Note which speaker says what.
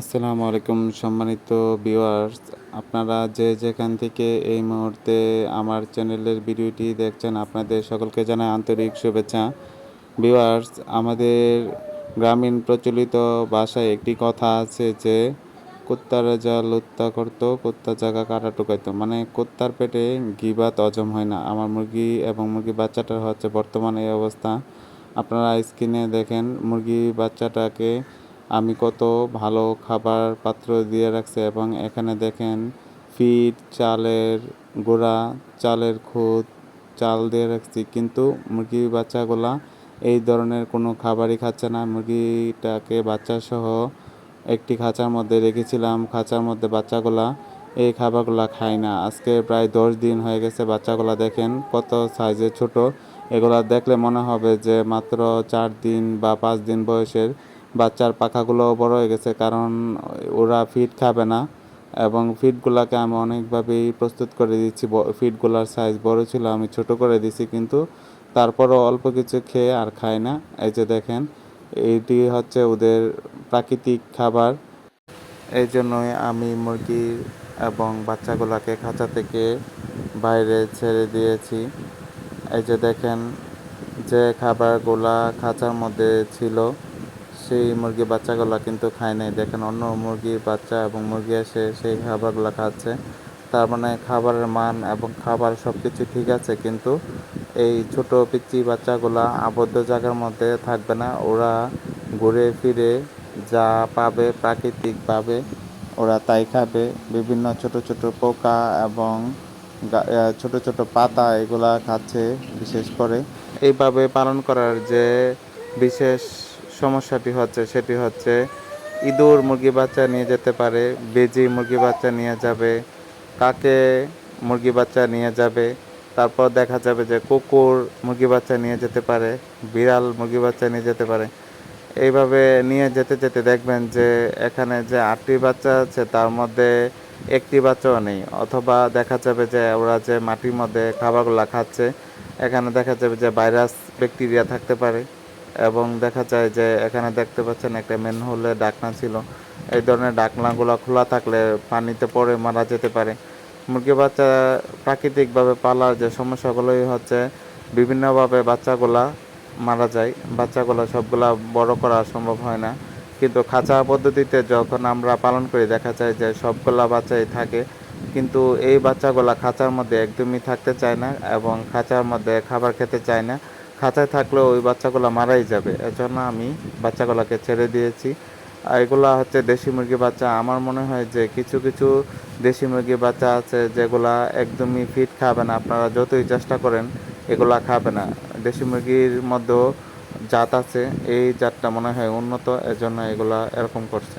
Speaker 1: আসসালামু আলাইকুম সম্মানিত ভিউয়ার্স আপনারা যে যেখান থেকে এই মুহূর্তে আমার চ্যানেলের ভিডিওটি দেখছেন, আপনাদের সকলকে জানাই আন্তরিক শুভেচ্ছা। ভিউয়ার্স আমাদের গ্রামীণ প্রচলিত ভাষায় একটি কথা আছে যে, কুত্তার যা লুত্তা করতো কুত্তা জায়গা কাটা টুকাইতো। মানে কুত্তার পেটে গিবাত হজম হয় না। আমার মুরগি এবং মুরগি বাচ্চাটার হচ্ছে বর্তমানে এই অবস্থা। আপনারা স্ক্রিনে দেখেন মুরগি বাচ্চাটাকে আমি কত ভালো খাবার পাত্র দিয়ে রাখছি এবং এখানে দেখেন ফিট চালের গোড়া, চালের খুদ, চাল দিয়ে রাখছি। কিন্তু মুরগি বাচ্চাগুলা এই ধরনের কোনো খাবারই খাচ্ছে না। মুরগিটাকে বাচ্চা সহ একটি খাঁচার মধ্যে রেখেছিলাম। খাঁচার মধ্যে বাচ্চাগুলা এই খাবারগুলা খায় না। আজকে প্রায় দশ দিন হয়ে গেছে বাচ্চাগুলা দেখেন কত সাইজে ছোট। এগুলা দেখলে মনে হবে যে মাত্র চার দিন বা পাঁচ দিন বয়সের বাচ্চার পাখাগুলো বড় হয়ে গেছে, কারণ ওরা ফিড খাবে না। এবং ফিডগুলোকে আমি অনেকভাবেই প্রস্তুত করে দিচ্ছি ফিডগুলোর সাইজ বড় ছিল, আমি ছোট করে দিছি কিন্তু তারপরও অল্প কিছু খেয়ে আর খায় না। এই যে দেখেন, এইটি হচ্ছে ওদের প্রাকৃতিক খাবার। এই জন্যই আমি মুরগি এবং বাচ্চাগুলোকে খাঁচা থেকে বাইরে ছেড়ে দিয়েছি। এই যে দেখেন, যে খাবারগুলা খাঁচার মধ্যে ছিল সেই মুরগি বাচ্চাগুলো কিন্তু খায় নাই। দেখেন অন্য মুরগির বাচ্চা এবং মুরগি এসে সেই খাবারগুলো খাচ্ছে। তার মানে খাবারের মান এবং খাবার সব কিছু ঠিক আছে, কিন্তু এই ছোট পিচ্চি বাচ্চাগুলা আবদ্ধ জায়গার মধ্যে থাকবে না। ওরা ঘুরে ফিরে যা পাবে প্রাকৃতিকভাবে ওরা তাই খাবে। বিভিন্ন ছোট ছোট পোকা এবং ছোট ছোট পাতা এগুলা খাচ্ছে বিশেষ করে। এইভাবে পালন করার যে বিশেষ সমস্যাটি হচ্ছে, সেটি হচ্ছে ইঁদুর মুরগি বাচ্চা নিয়ে যেতে পারে, বেজি মুরগি বাচ্চা নিয়ে যাবে, কাকে মুরগি বাচ্চা নিয়ে যাবে, তারপর দেখা যাবে যে কুকুর মুরগি বাচ্চা নিয়ে যেতে পারে, বিড়াল মুরগি বাচ্চা নিয়ে যেতে পারে। এইভাবে নিয়ে যেতে যেতে দেখবেন যে এখানে যে আটটি বাচ্চা আছে, তার মধ্যে একটি বাচ্চাও নেই। অথবা দেখা যাবে যে ওরা যে মাটির মধ্যে খাবারগুলো খাচ্ছে, এখানে দেখা যাবে যে ভাইরাস ব্যাকটেরিয়া থাকতে পারে। এবং দেখা যায় যে এখানে দেখতে পাচ্ছেন একটা ম্যানহোলে ডাকনা ছিল। এই ধরনের ডাকনাগুলো খোলা থাকলে পানিতে পড়ে মারা যেতে পারে। মুরগি বাচ্চা প্রাকৃতিকভাবে পালার যে সমস্যাগুলোই হচ্ছে, বিভিন্নভাবে বাচ্চাগুলা মারা যায়। বাচ্চাগুলো সবগুলা বড় করা সম্ভব হয় না। কিন্তু খাঁচা পদ্ধতিতে যখন আমরা পালন করি, দেখা যায় যে সবগুলা বাচ্চাই থাকে। কিন্তু এই বাচ্চাগুলা খাঁচার মধ্যে একদমই থাকতে চায় না এবং খাঁচার মধ্যে খাবার খেতে চায় না। খাঁচায় থাকলেও ওই বাচ্চাগুলো মারাই যাবে। এজন্য আমি বাচ্চাগুলোকে ছেড়ে দিয়েছি। আর এগুলা হচ্ছে দেশি মুরগি বাচ্চা। আমার মনে হয় যে কিছু কিছু দেশি মুরগি বাচ্চা আছে যেগুলা একদমই ফিট খাবে না। আপনারা যতই চেষ্টা করেন, এগুলা খাবে না। দেশি মুরগির মধ্যেও জাত আছে। এই জাতটা মনে হয় উন্নত। এজন্য এগুলা এরকম করছে।